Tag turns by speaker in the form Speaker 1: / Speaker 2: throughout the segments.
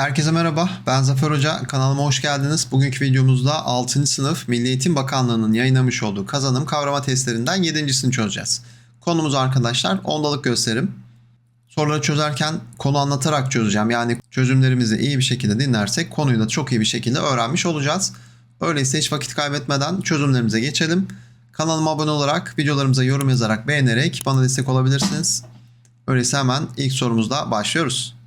Speaker 1: Herkese merhaba, ben Zafer Hoca. Kanalıma hoş geldiniz. Bugünkü videomuzda 6. sınıf Milli Eğitim Bakanlığı'nın yayınlamış olduğu kazanım kavrama testlerinden 7.sini çözeceğiz. Konumuz arkadaşlar ondalık gösterim. Soruları çözerken konu anlatarak çözeceğim. Yani çözümlerimizi iyi bir şekilde dinlersek konuyu da çok iyi bir şekilde öğrenmiş olacağız. Öyleyse hiç vakit kaybetmeden çözümlerimize geçelim. Kanalıma abone olarak, videolarımıza yorum yazarak, beğenerek bana destek olabilirsiniz. Öyleyse hemen ilk sorumuzla başlıyoruz.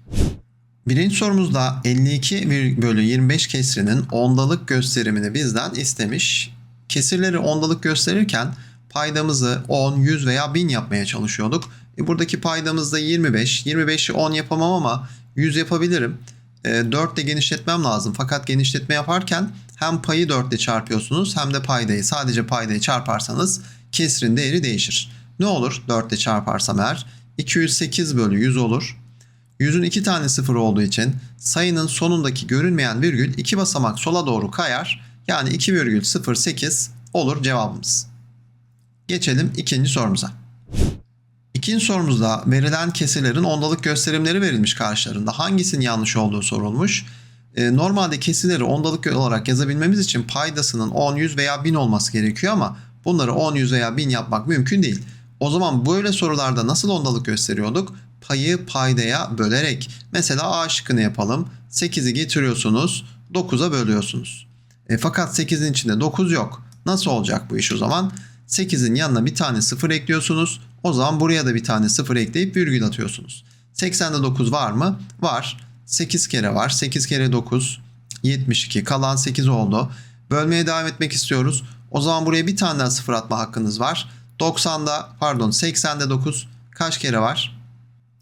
Speaker 1: Birinci sorumuzda 52 bölü 25 kesrinin ondalık gösterimini bizden istemiş. Kesirleri ondalık gösterirken paydamızı 10, 100 veya 1000 yapmaya çalışıyorduk. E buradaki paydamızda 25. 25'i 10 yapamam ama 100 yapabilirim. E, 4 ile genişletmem lazım. Fakat genişletme yaparken hem payı 4 ile çarpıyorsunuz hem de paydayı. Sadece paydayı çarparsanız kesrin değeri değişir. Ne olur 4 ile çarparsam eğer? 208 bölü 100 olur. 100'ün iki tane sıfır olduğu için sayının sonundaki görünmeyen virgül iki basamak sola doğru kayar. Yani 2,08 olur cevabımız. Geçelim ikinci sorumuza. İkinci sorumuzda verilen kesirlerin ondalık gösterimleri verilmiş karşılarında. Hangisinin yanlış olduğu sorulmuş. Ee, normalde kesirleri ondalık olarak yazabilmemiz için paydasının 10, 100 veya 1000 olması gerekiyor ama bunları 10, 100 veya 1000 yapmak mümkün değil. O zaman böyle sorularda nasıl ondalık gösteriyorduk? Payı paydaya bölerek. Mesela A şıkkını yapalım. 8'i getiriyorsunuz, 9'a bölüyorsunuz. E, fakat 8'in içinde 9 yok. Nasıl olacak bu iş o zaman? 8'in yanına bir tane 0 ekliyorsunuz. O zaman buraya da bir tane 0 ekleyip virgül atıyorsunuz. 80'de 9 var mı? Var. 8 kere var. 8 kere 9 72. Kalan 8 oldu. Bölmeye devam etmek istiyoruz. O zaman buraya bir tane daha 0 atma hakkınız var. 90'da pardon 80'de 9 kaç kere var?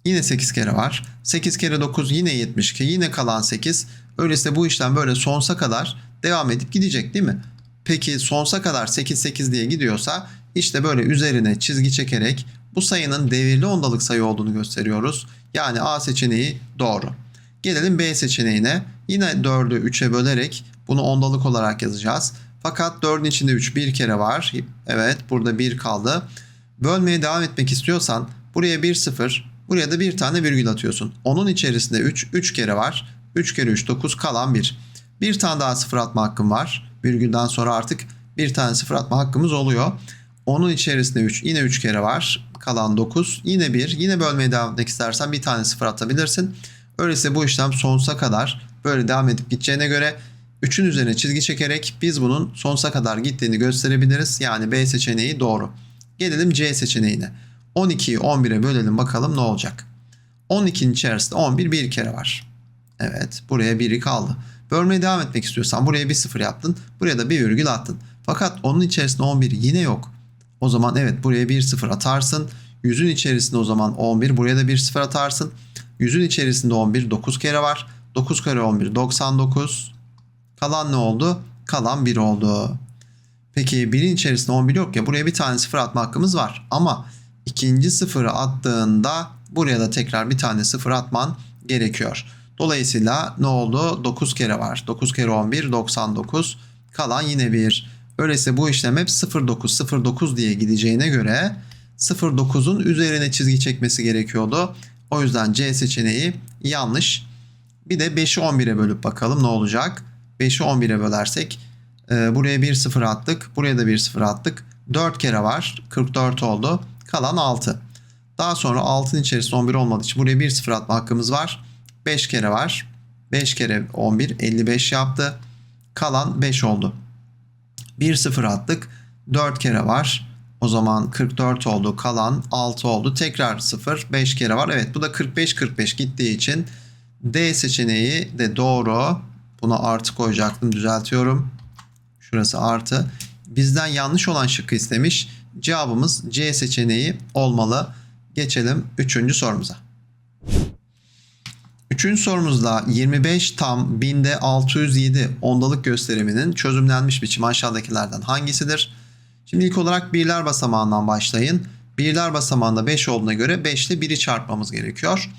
Speaker 1: Yine 8 kere var. 8 kere 9 yine 72. Yine kalan 8. Öyleyse bu işlem böyle sonsuza kadar devam edip gidecek değil mi? Peki sonsuza kadar 8 8 diye gidiyorsa işte böyle üzerine çizgi çekerek bu sayının devirli ondalık sayı olduğunu gösteriyoruz. Yani A seçeneği doğru. Gelelim B seçeneğine. Yine 4'ü 3'e bölerek bunu ondalık olarak yazacağız. Fakat 4'ün içinde 3 bir kere var. Evet burada 1 kaldı. Bölmeye devam etmek istiyorsan buraya 1 0 buraya da bir tane virgül atıyorsun. Onun içerisinde 3 3 kere var. 3 kere 3 9 kalan 1. Bir tane daha sıfır atma hakkım var. Virgülden sonra artık bir tane sıfır atma hakkımız oluyor. Onun içerisinde 3 yine 3 kere var. Kalan 9 yine 1 yine bölmeye devam etmek istersen bir tane sıfır atabilirsin. Öyleyse bu işlem sonsuza kadar böyle devam edip gideceğine göre 3'ün üzerine çizgi çekerek biz bunun sonsuza kadar gittiğini gösterebiliriz. Yani B seçeneği doğru. Gelelim C seçeneğine. 12'yi 11'e bölelim bakalım ne olacak. 12'nin içerisinde 11 bir kere var. Evet buraya 1'i kaldı. Bölmeye devam etmek istiyorsan buraya bir sıfır yaptın. Buraya da bir virgül attın. Fakat onun içerisinde 11 yine yok. O zaman evet buraya bir sıfır atarsın. Yüzün içerisinde o zaman 11 buraya da bir sıfır atarsın. Yüzün içerisinde 11 9 kere var. 9 kere 11 99. Kalan ne oldu? Kalan 1 oldu. Peki birin içerisinde 11 yok ya buraya bir tane sıfır atma hakkımız var. Ama ikinci sıfırı attığında buraya da tekrar bir tane sıfır atman gerekiyor. Dolayısıyla ne oldu? 9 kere var. 9 kere 11 99. Kalan yine 1. Öyleyse bu işlem hep 09 09 diye gideceğine göre 09'un üzerine çizgi çekmesi gerekiyordu. O yüzden C seçeneği yanlış. Bir de 5'i 11'e bölüp bakalım ne olacak? 5'i 11'e bölersek e, buraya 1 0 attık. Buraya da 1 0 attık. 4 kere var. 44 oldu. Kalan 6. Daha sonra 6'nın içerisinde 11 olmadığı için buraya 1 0 atma hakkımız var. 5 kere var. 5 kere 11 55 yaptı. Kalan 5 oldu. 1 0 attık. 4 kere var. O zaman 44 oldu. Kalan 6 oldu. Tekrar 0 5 kere var. Evet bu da 45 45 gittiği için D seçeneği de doğru. Buna artı koyacaktım. Düzeltiyorum. Şurası artı. Bizden yanlış olan şıkkı istemiş. Cevabımız C seçeneği olmalı. Geçelim 3. sorumuza. Üçüncü sorumuzda 25 tam binde 607 ondalık gösteriminin çözümlenmiş biçimi aşağıdakilerden hangisidir? Şimdi ilk olarak birler basamağından başlayın. Birler basamağında 5 olduğuna göre 5 ile 1'i çarpmamız gerekiyor.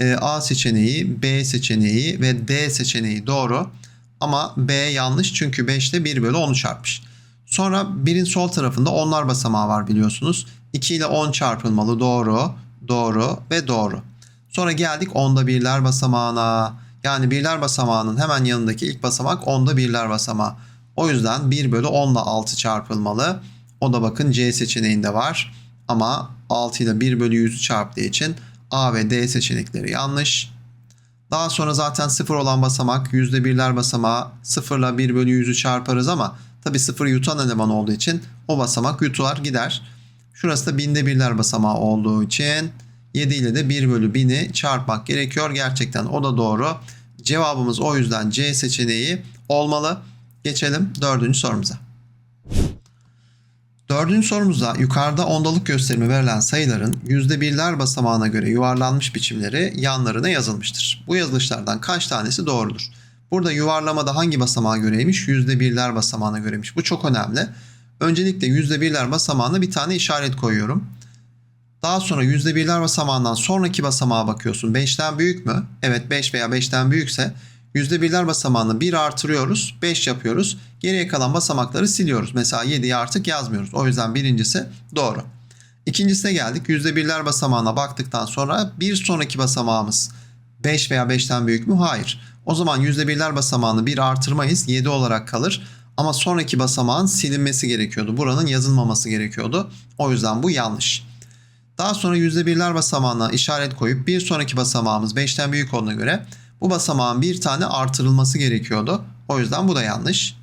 Speaker 1: E, A seçeneği, B seçeneği ve D seçeneği doğru. Ama B yanlış çünkü 5 ile 1 bölü 10'u çarpmış. Sonra 1'in sol tarafında onlar basamağı var biliyorsunuz. 2 ile 10 çarpılmalı doğru, doğru ve doğru. Sonra geldik onda birler basamağına. Yani birler basamağının hemen yanındaki ilk basamak 10'da birler basamağı. O yüzden 1 bölü 10 ile 6 çarpılmalı. O da bakın C seçeneğinde var. Ama 6 ile 1 bölü 100'ü çarptığı için A ve D seçenekleri yanlış. Daha sonra zaten 0 olan basamak yüzde birler basamağı 0 ile 1 bölü 100'ü çarparız ama tabi 0 yutan eleman olduğu için o basamak yutular gider. Şurası da binde birler basamağı olduğu için 7 ile de 1 bölü 1000'i çarpmak gerekiyor. Gerçekten o da doğru. Cevabımız o yüzden C seçeneği olmalı. Geçelim dördüncü sorumuza. Dördüncü sorumuzda yukarıda ondalık gösterimi verilen sayıların yüzde birler basamağına göre yuvarlanmış biçimleri yanlarına yazılmıştır. Bu yazılışlardan kaç tanesi doğrudur? Burada yuvarlamada hangi basamağa göreymiş? Yüzde birler basamağına göreymiş. Bu çok önemli. Öncelikle yüzde birler basamağına bir tane işaret koyuyorum. Daha sonra yüzde birler basamağından sonraki basamağa bakıyorsun. 5'ten büyük mü? Evet 5 veya 5'ten büyükse yüzde birler basamağını 1 artırıyoruz. 5 yapıyoruz. Geriye kalan basamakları siliyoruz. Mesela 7'yi artık yazmıyoruz. O yüzden birincisi doğru. İkincisine geldik. Yüzde birler basamağına baktıktan sonra bir sonraki basamağımız 5 veya 5'ten büyük mü? Hayır. O zaman yüzde birler basamağını 1 artırmayız. 7 olarak kalır. Ama sonraki basamağın silinmesi gerekiyordu. Buranın yazılmaması gerekiyordu. O yüzden bu yanlış. Daha sonra yüzde birler basamağına işaret koyup bir sonraki basamağımız 5'ten büyük olduğuna göre bu basamağın bir tane artırılması gerekiyordu. O yüzden bu da yanlış.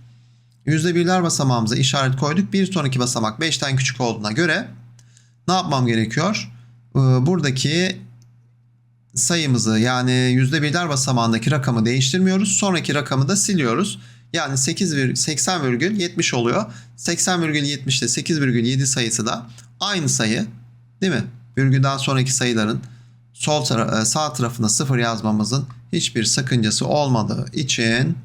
Speaker 1: Yüzde birler basamağımıza işaret koyduk. Bir sonraki basamak 5'ten küçük olduğuna göre ne yapmam gerekiyor? Ee, buradaki sayımızı yani yüzde birler basamağındaki rakamı değiştirmiyoruz. Sonraki rakamı da siliyoruz. Yani 8, 80,70 oluyor. 80,70 ile 8,7 sayısı da aynı sayı değil mi? Virgülden sonraki sayıların sol tara- sağ tarafına 0 yazmamızın hiçbir sakıncası olmadığı için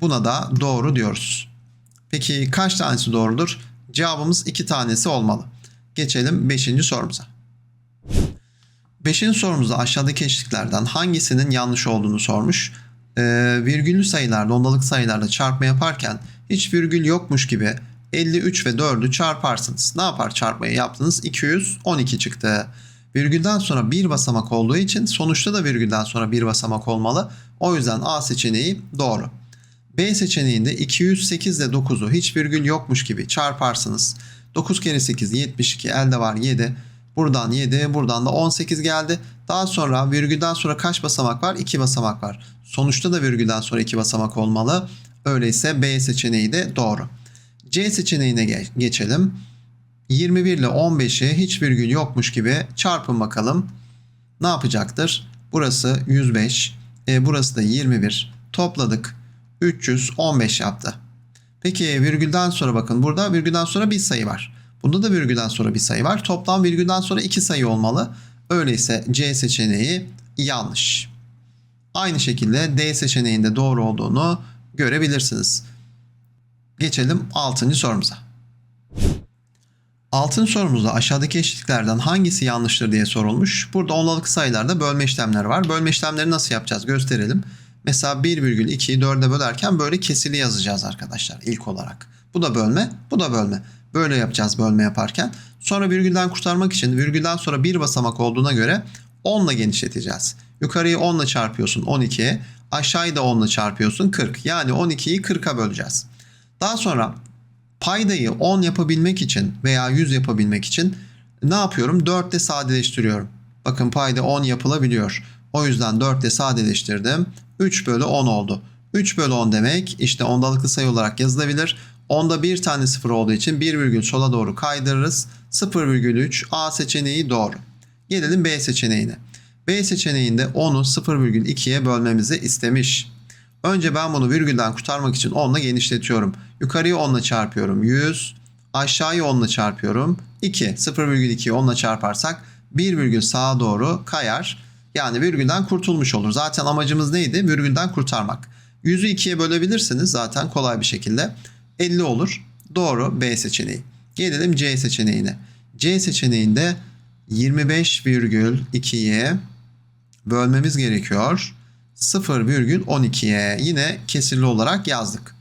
Speaker 1: buna da doğru diyoruz. Peki kaç tanesi doğrudur? Cevabımız 2 tanesi olmalı. Geçelim 5. sorumuza. 5. sorumuzda aşağıdaki eşliklerden hangisinin yanlış olduğunu sormuş. Ee, virgüllü sayılarda, ondalık sayılarda çarpma yaparken hiç virgül yokmuş gibi 53 ve 4'ü çarparsınız. Ne yapar çarpmayı yaptınız? 212 çıktı. Virgülden sonra bir basamak olduğu için sonuçta da virgülden sonra bir basamak olmalı. O yüzden A seçeneği doğru. B seçeneğinde 208 ile 9'u hiç virgül yokmuş gibi çarparsınız. 9 kere 8 72 elde var 7. Buradan 7 buradan da 18 geldi. Daha sonra virgülden sonra kaç basamak var? 2 basamak var. Sonuçta da virgülden sonra 2 basamak olmalı. Öyleyse B seçeneği de doğru. C seçeneğine geçelim. 21 ile 15'i hiç virgül yokmuş gibi çarpın bakalım. Ne yapacaktır? Burası 105, e, burası da 21. Topladık. 315 yaptı. Peki virgülden sonra bakın burada virgülden sonra bir sayı var. Bunda da virgülden sonra bir sayı var. Toplam virgülden sonra iki sayı olmalı. Öyleyse C seçeneği yanlış. Aynı şekilde D seçeneğinde doğru olduğunu görebilirsiniz. Geçelim 6. sorumuza. 6. sorumuzda aşağıdaki eşitliklerden hangisi yanlıştır diye sorulmuş. Burada ondalık sayılarda bölme işlemleri var. Bölme işlemleri nasıl yapacağız gösterelim. Mesela 1,2'yi 4'e bölerken böyle kesili yazacağız arkadaşlar ilk olarak. Bu da bölme, bu da bölme. Böyle yapacağız bölme yaparken. Sonra virgülden kurtarmak için virgülden sonra bir basamak olduğuna göre 10 ile genişleteceğiz. Yukarıyı 10 ile çarpıyorsun 12'ye. Aşağıyı da 10 ile çarpıyorsun 40. Yani 12'yi 40'a böleceğiz. Daha sonra paydayı 10 yapabilmek için veya 100 yapabilmek için ne yapıyorum? 4 ile sadeleştiriyorum. Bakın payda 10 yapılabiliyor. O yüzden 4 ile sadeleştirdim. 3 bölü 10 oldu. 3 bölü 10 demek işte ondalıklı sayı olarak yazılabilir. Onda bir tane sıfır olduğu için bir virgül sola doğru kaydırırız. 0,3 A seçeneği doğru. Gelelim B seçeneğine. B seçeneğinde 10'u 0,2'ye bölmemizi istemiş. Önce ben bunu virgülden kurtarmak için 10 ile genişletiyorum. Yukarıyı 10 ile çarpıyorum 100. Aşağıyı 10 ile çarpıyorum 2. 0,2'yi 10 ile çarparsak 1 virgül sağa doğru kayar. Yani virgülden kurtulmuş olur. Zaten amacımız neydi? Virgülden kurtarmak. 100'ü 2'ye bölebilirsiniz zaten kolay bir şekilde. 50 olur. Doğru B seçeneği. Gelelim C seçeneğine. C seçeneğinde 25,2'ye bölmemiz gerekiyor. 0,12'ye yine kesirli olarak yazdık.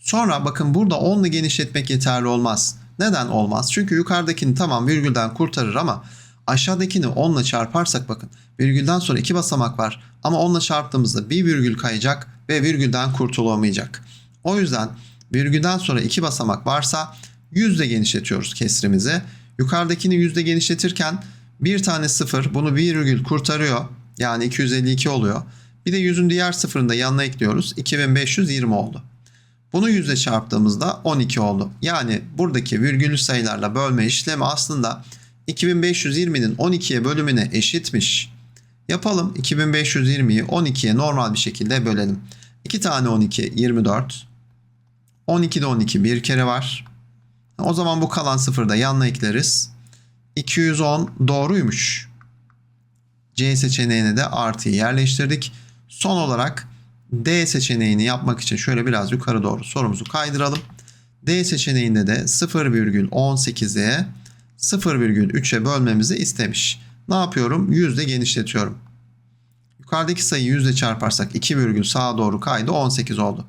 Speaker 1: Sonra bakın burada 10 ile genişletmek yeterli olmaz. Neden olmaz? Çünkü yukarıdakini tamam virgülden kurtarır ama Aşağıdakini 10 ile çarparsak bakın virgülden sonra iki basamak var ama 10 ile çarptığımızda bir virgül kayacak ve virgülden kurtulamayacak. O yüzden virgülden sonra iki basamak varsa yüzde genişletiyoruz kesrimizi. Yukarıdakini yüzde genişletirken bir tane sıfır bunu virgül kurtarıyor. Yani 252 oluyor. Bir de yüzün diğer sıfırını da yanına ekliyoruz. 2520 oldu. Bunu yüzde çarptığımızda 12 oldu. Yani buradaki virgülü sayılarla bölme işlemi aslında 2520'nin 12'ye bölümüne eşitmiş. Yapalım 2520'yi 12'ye normal bir şekilde bölelim. 2 tane 12 24. 12'de 12 bir kere var. O zaman bu kalan sıfırı da yanına ekleriz. 210 doğruymuş. C seçeneğine de artıyı yerleştirdik. Son olarak D seçeneğini yapmak için şöyle biraz yukarı doğru sorumuzu kaydıralım. D seçeneğinde de 0,18'e 0,3'e bölmemizi istemiş. Ne yapıyorum? Yüzde genişletiyorum. Yukarıdaki sayıyı yüzde çarparsak 2 virgül sağa doğru kaydı 18 oldu.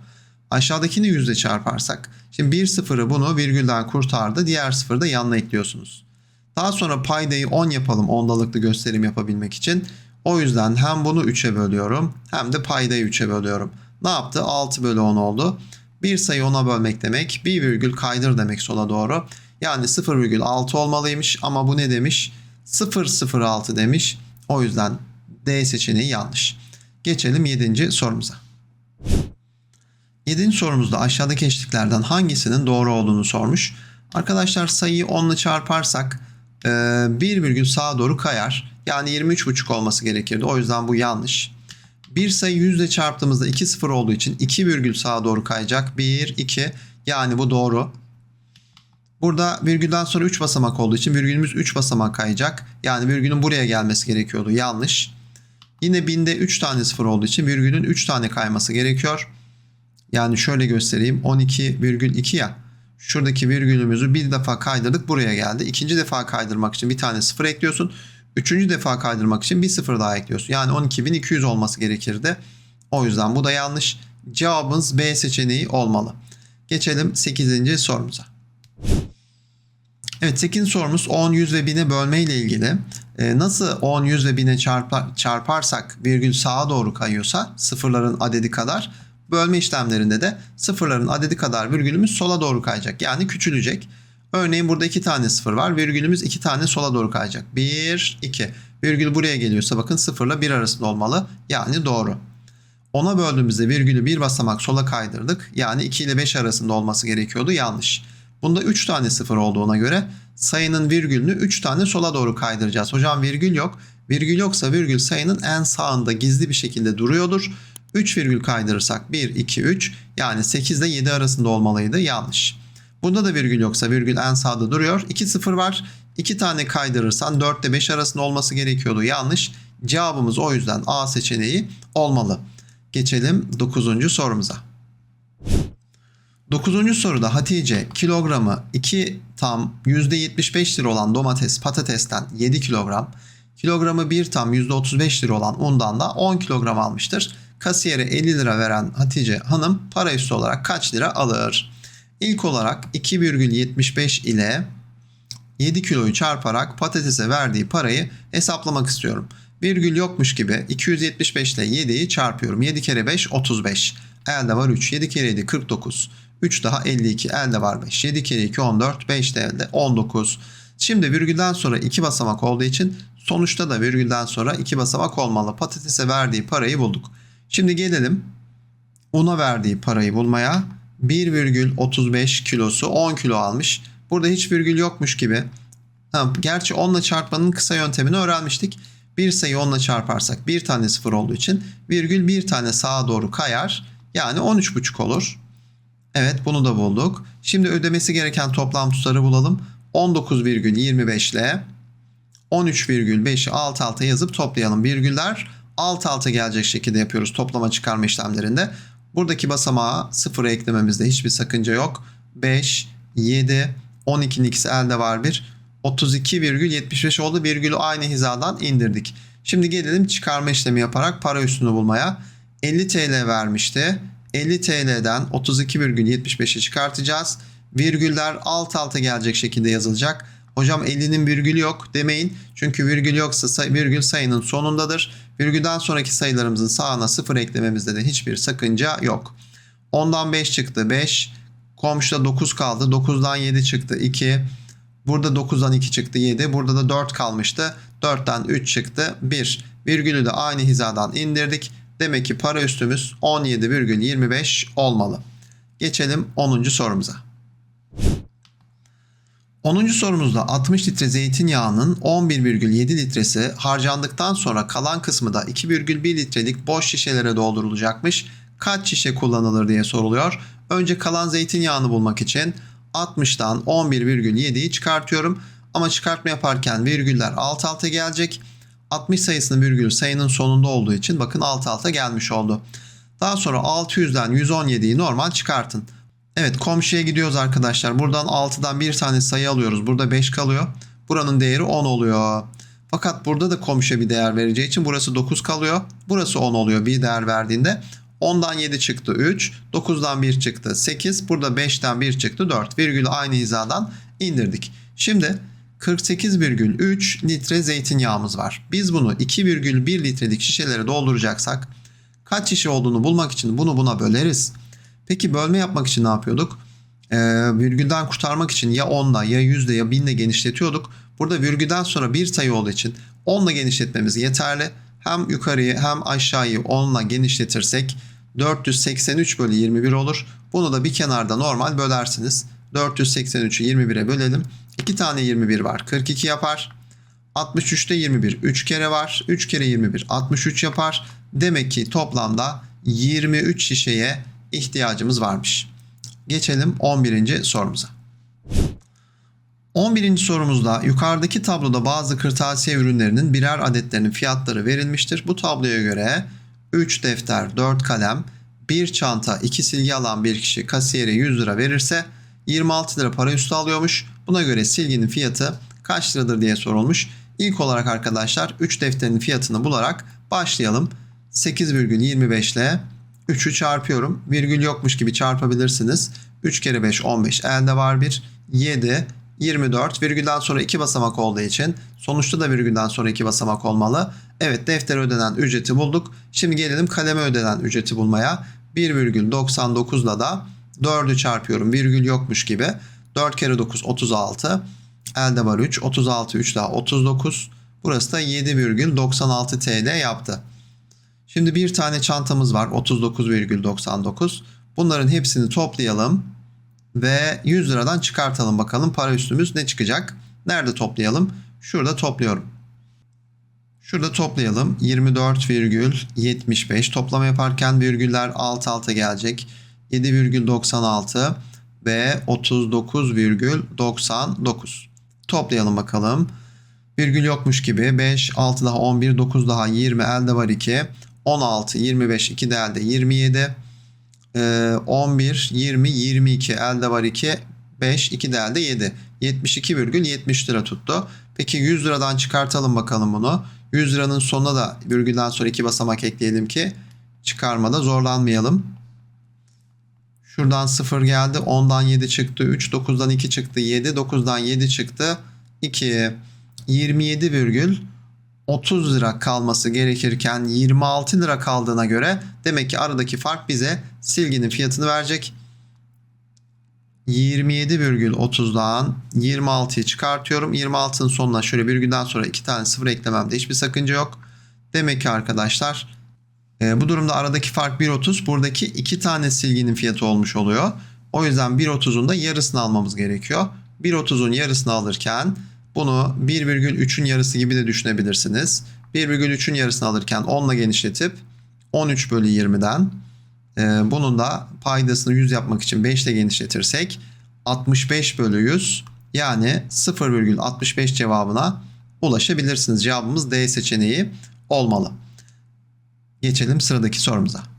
Speaker 1: Aşağıdakini yüzde çarparsak şimdi bir sıfırı bunu virgülden kurtardı. Diğer sıfırı da yanına ekliyorsunuz. Daha sonra paydayı 10 yapalım ondalıklı gösterim yapabilmek için. O yüzden hem bunu 3'e bölüyorum hem de paydayı 3'e bölüyorum. Ne yaptı? 6 bölü 10 oldu. Bir sayı 10'a bölmek demek. Bir virgül kaydır demek sola doğru. Yani 0,6 olmalıymış ama bu ne demiş? 006 demiş. O yüzden D seçeneği yanlış. Geçelim 7. sorumuza. 7. sorumuzda aşağıdaki eşliklerden hangisinin doğru olduğunu sormuş. Arkadaşlar sayıyı 10 ile çarparsak bir virgül sağa doğru kayar. Yani 23,5 olması gerekirdi. O yüzden bu yanlış. Bir sayı yüzle çarptığımızda 2 sıfır olduğu için 2 virgül sağa doğru kayacak. 1, 2 yani bu doğru. Burada virgülden sonra 3 basamak olduğu için virgülümüz 3 basamak kayacak. Yani virgülün buraya gelmesi gerekiyordu. Yanlış. Yine binde 3 tane sıfır olduğu için virgülün 3 tane kayması gerekiyor. Yani şöyle göstereyim. 12,2 ya. Şuradaki virgülümüzü bir defa kaydırdık buraya geldi. İkinci defa kaydırmak için bir tane sıfır ekliyorsun. Üçüncü defa kaydırmak için bir sıfır daha ekliyorsun. Yani 12.200 olması gerekirdi. O yüzden bu da yanlış. Cevabımız B seçeneği olmalı. Geçelim 8. sorumuza. Evet 8. sorumuz 10, 100 ve 1000'e bölme ile ilgili. Ee, nasıl 10, 100 ve 1000'e çarpar, çarparsak virgül sağa doğru kayıyorsa sıfırların adedi kadar bölme işlemlerinde de sıfırların adedi kadar virgülümüz sola doğru kayacak. Yani küçülecek. Örneğin burada iki tane sıfır var. Virgülümüz iki tane sola doğru kayacak. 1, 2. Virgül buraya geliyorsa bakın sıfırla 1 arasında olmalı. Yani doğru. 10'a böldüğümüzde virgülü bir basamak sola kaydırdık. Yani 2 ile 5 arasında olması gerekiyordu. Yanlış. Bunda 3 tane sıfır olduğuna göre sayının virgülünü 3 tane sola doğru kaydıracağız. Hocam virgül yok. Virgül yoksa virgül sayının en sağında gizli bir şekilde duruyordur. 3 virgül kaydırırsak 1, 2, 3 yani 8 ile 7 arasında olmalıydı. Yanlış. Bunda da virgül yoksa virgül en sağda duruyor. 2 sıfır var. 2 tane kaydırırsan 4 ile 5 arasında olması gerekiyordu. Yanlış. Cevabımız o yüzden A seçeneği olmalı. Geçelim 9. sorumuza. 9. soruda Hatice kilogramı 2 tam %75 lira olan domates patatesten 7 kilogram, kilogramı 1 tam %35 lira olan undan da 10 kilogram almıştır. Kasiyere 50 lira veren Hatice Hanım para üstü olarak kaç lira alır? İlk olarak 2,75 ile 7 kiloyu çarparak patatese verdiği parayı hesaplamak istiyorum. Virgül yokmuş gibi 275 ile 7'yi çarpıyorum. 7 kere 5 35. Elde var 3. 7 kere 7 49. 3 daha 52. Elde var 5. 7 kere 2 14. 5 de elde 19. Şimdi virgülden sonra 2 basamak olduğu için sonuçta da virgülden sonra 2 basamak olmalı. Patatese verdiği parayı bulduk. Şimdi gelelim una verdiği parayı bulmaya. 1,35 kilosu 10 kilo almış. Burada hiç virgül yokmuş gibi. Ha, gerçi 10 ile çarpmanın kısa yöntemini öğrenmiştik. Bir sayı 10 ile çarparsak bir tane sıfır olduğu için virgül bir tane sağa doğru kayar. Yani 13,5 olur. Evet bunu da bulduk. Şimdi ödemesi gereken toplam tutarı bulalım. 19,25 ile 13,5'i alt alta yazıp toplayalım. Virgüller alt alta gelecek şekilde yapıyoruz toplama çıkarma işlemlerinde. Buradaki basamağa 0'ı eklememizde hiçbir sakınca yok. 5, 7, 12'nin ikisi elde var bir. 32,75 oldu. Virgülü aynı hizadan indirdik. Şimdi gelelim çıkarma işlemi yaparak para üstünü bulmaya. 50 TL vermişti. 50 TL'den 32,75'i çıkartacağız. Virgüller alt alta gelecek şekilde yazılacak. Hocam 50'nin virgülü yok demeyin. Çünkü virgül yoksa say- virgül sayının sonundadır. Virgülden sonraki sayılarımızın sağına 0 eklememizde de hiçbir sakınca yok. 10'dan 5 çıktı 5. Komşuda 9 kaldı. 9'dan 7 çıktı 2. Burada 9'dan 2 çıktı 7. Burada da 4 kalmıştı. 4'ten 3 çıktı 1. Virgülü de aynı hizadan indirdik. Demek ki para üstümüz 17,25 olmalı. Geçelim 10. sorumuza. 10. sorumuzda 60 litre zeytinyağının 11,7 litresi harcandıktan sonra kalan kısmı da 2,1 litrelik boş şişelere doldurulacakmış. Kaç şişe kullanılır diye soruluyor. Önce kalan zeytinyağını bulmak için 60'tan 11,7'yi çıkartıyorum. Ama çıkartma yaparken virgüller alt alta gelecek. 60 sayısının virgülü sayının sonunda olduğu için bakın alt alta gelmiş oldu. Daha sonra 600'den 117'yi normal çıkartın. Evet komşuya gidiyoruz arkadaşlar. Buradan 6'dan bir tane sayı alıyoruz. Burada 5 kalıyor. Buranın değeri 10 oluyor. Fakat burada da komşuya bir değer vereceği için burası 9 kalıyor. Burası 10 oluyor bir değer verdiğinde. 10'dan 7 çıktı 3. 9'dan 1 çıktı 8. Burada 5'ten 1 çıktı 4. Virgülü aynı hizadan indirdik. Şimdi 48,3 litre zeytinyağımız var. Biz bunu 2,1 litrelik şişelere dolduracaksak kaç şişe olduğunu bulmak için bunu buna böleriz. Peki bölme yapmak için ne yapıyorduk? Ee, virgülden kurtarmak için ya 10'la ya 100'le ya 1000'le genişletiyorduk. Burada virgülden sonra bir sayı olduğu için 10'la genişletmemiz yeterli. Hem yukarıyı hem aşağıyı 10'la genişletirsek 483 bölü 21 olur. Bunu da bir kenarda normal bölersiniz. 483'ü 21'e bölelim. 2 tane 21 var. 42 yapar. 63'te 21 3 kere var. 3 kere 21 63 yapar. Demek ki toplamda 23 şişeye ihtiyacımız varmış. Geçelim 11. sorumuza. 11. sorumuzda yukarıdaki tabloda bazı kırtasiye ürünlerinin birer adetlerinin fiyatları verilmiştir. Bu tabloya göre 3 defter, 4 kalem, 1 çanta, 2 silgi alan bir kişi kasiyere 100 lira verirse 26 lira para üstü alıyormuş. Buna göre silginin fiyatı kaç liradır diye sorulmuş. İlk olarak arkadaşlar 3 defterin fiyatını bularak başlayalım. 8,25 ile 3'ü çarpıyorum. Virgül yokmuş gibi çarpabilirsiniz. 3 kere 5 15 elde var 1. 7 24 virgülden sonra 2 basamak olduğu için sonuçta da virgülden sonra 2 basamak olmalı. Evet deftere ödenen ücreti bulduk. Şimdi gelelim kaleme ödenen ücreti bulmaya. 1,99 ile da 4'ü çarpıyorum. Virgül yokmuş gibi. 4 kere 9 36. Elde var 3. 36 3 daha 39. Burası da 7,96 TL yaptı. Şimdi bir tane çantamız var 39,99. Bunların hepsini toplayalım ve 100 liradan çıkartalım bakalım para üstümüz ne çıkacak. Nerede toplayalım? Şurada topluyorum. Şurada toplayalım. 24,75 toplama yaparken virgüller alt alta gelecek. 7,96 ve 39,99. Toplayalım bakalım. Virgül yokmuş gibi 5, 6 daha 11, 9 daha 20 elde var 2. 16, 25, 2 de elde 27. Ee, 11, 20, 22 elde var 2. 5, 2 de elde 7. 72,70 lira tuttu. Peki 100 liradan çıkartalım bakalım bunu. 100 liranın sonuna da virgülden sonra 2 basamak ekleyelim ki çıkarmada zorlanmayalım. Şuradan 0 geldi. 10'dan 7 çıktı. 3, 9'dan 2 çıktı. 7, 9'dan 7 çıktı. 2, 27 virgül 30 lira kalması gerekirken 26 lira kaldığına göre demek ki aradaki fark bize silginin fiyatını verecek. 27,30'dan 26'yı çıkartıyorum. 26'nın sonuna şöyle virgülden sonra 2 tane sıfır eklememde hiçbir sakınca yok. Demek ki arkadaşlar e, bu durumda aradaki fark 1.30. Buradaki 2 tane silginin fiyatı olmuş oluyor. O yüzden 1.30'un da yarısını almamız gerekiyor. 1.30'un yarısını alırken bunu 1,3'ün yarısı gibi de düşünebilirsiniz. 1,3'ün yarısını alırken 10 ile genişletip 13 bölü 20'den e, bunun da paydasını 100 yapmak için 5 ile genişletirsek 65 bölü 100 yani 0,65 cevabına ulaşabilirsiniz. Cevabımız D seçeneği olmalı. Geçelim sıradaki sorumuza.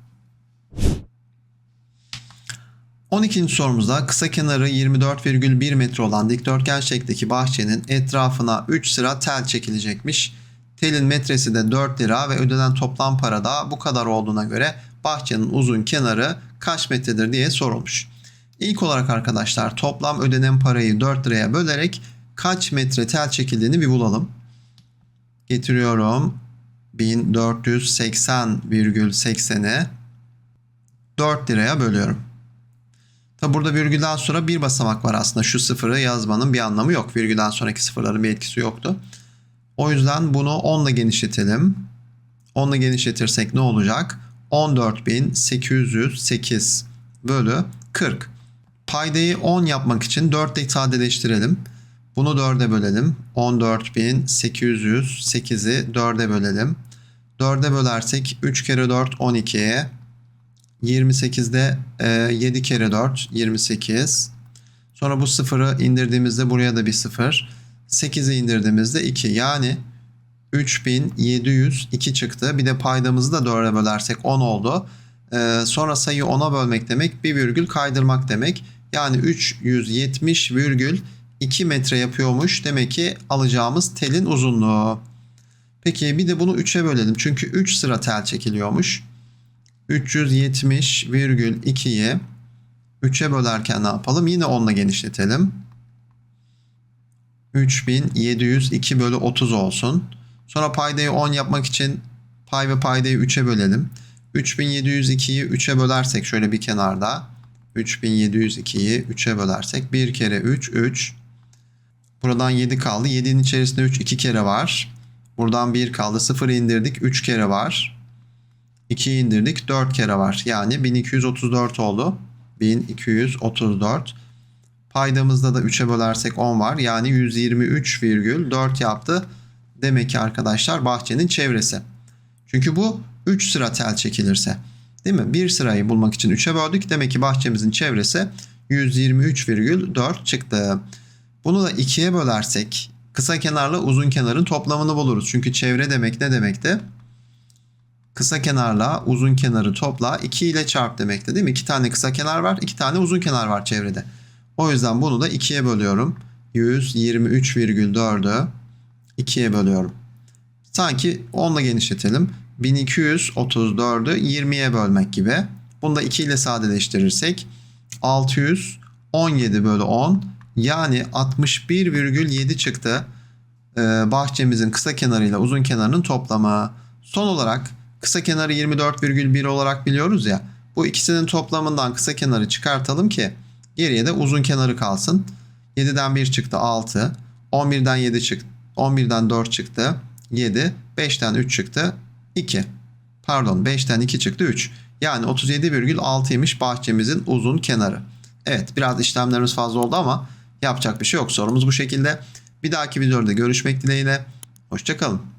Speaker 1: 12. sorumuzda kısa kenarı 24,1 metre olan dikdörtgen şeklindeki bahçenin etrafına 3 sıra tel çekilecekmiş. Telin metresi de 4 lira ve ödenen toplam para da bu kadar olduğuna göre bahçenin uzun kenarı kaç metredir diye sorulmuş. İlk olarak arkadaşlar toplam ödenen parayı 4 liraya bölerek kaç metre tel çekildiğini bir bulalım. Getiriyorum. 1480,80'i 4 liraya bölüyorum. Tabi burada virgülden sonra bir basamak var aslında. Şu sıfırı yazmanın bir anlamı yok. Virgülden sonraki sıfırların bir etkisi yoktu. O yüzden bunu 10 ile genişletelim. 10 ile genişletirsek ne olacak? 14.808 bölü 40. Paydayı 10 yapmak için 4 ile sadeleştirelim. Bunu 4'e bölelim. 14.808'i 4'e bölelim. 4'e bölersek 3 kere 4 12'ye 28'de e, 7 kere 4 28. Sonra bu sıfırı indirdiğimizde buraya da bir sıfır. 8'i indirdiğimizde 2. Yani 3702 çıktı. Bir de paydamızı da 4'e bölersek 10 oldu. E, sonra sayıyı 10'a bölmek demek bir virgül kaydırmak demek. Yani 370,2 metre yapıyormuş. Demek ki alacağımız telin uzunluğu. Peki bir de bunu 3'e bölelim. Çünkü 3 sıra tel çekiliyormuş. 370,2'yi 3'e bölerken ne yapalım? Yine 10'la genişletelim. 3702 bölü 30 olsun. Sonra paydayı 10 yapmak için pay ve paydayı 3'e bölelim. 3702'yi 3'e bölersek şöyle bir kenarda 3702'yi 3'e bölersek 1 kere 3 3 Buradan 7 kaldı. 7'nin içerisinde 3 2 kere var. Buradan 1 kaldı. 0 indirdik. 3 kere var. 2'yi indirdik. 4 kere var. Yani 1234 oldu. 1234. Paydamızda da 3'e bölersek 10 var. Yani 123,4 yaptı. Demek ki arkadaşlar bahçenin çevresi. Çünkü bu 3 sıra tel çekilirse. Değil mi? Bir sırayı bulmak için 3'e böldük. Demek ki bahçemizin çevresi 123,4 çıktı. Bunu da 2'ye bölersek kısa kenarla uzun kenarın toplamını buluruz. Çünkü çevre demek ne demekti? Kısa kenarla uzun kenarı topla 2 ile çarp demekti değil mi? 2 tane kısa kenar var, 2 tane uzun kenar var çevrede. O yüzden bunu da 2'ye bölüyorum. 123,4'ü 2'ye bölüyorum. Sanki 10'la genişletelim. 1234'ü 20'ye bölmek gibi. Bunu da 2 ile sadeleştirirsek 617 bölü 10 yani 61,7 çıktı. Ee, bahçemizin kısa kenarıyla uzun kenarının toplamı. Son olarak kısa kenarı 24,1 olarak biliyoruz ya. Bu ikisinin toplamından kısa kenarı çıkartalım ki geriye de uzun kenarı kalsın. 7'den 1 çıktı 6. 11'den 7 çıktı. 11'den 4 çıktı 7. 5'ten 3 çıktı 2. Pardon 5'ten 2 çıktı 3. Yani 37,6'ymış bahçemizin uzun kenarı. Evet biraz işlemlerimiz fazla oldu ama yapacak bir şey yok. Sorumuz bu şekilde. Bir dahaki videoda görüşmek dileğiyle. Hoşçakalın.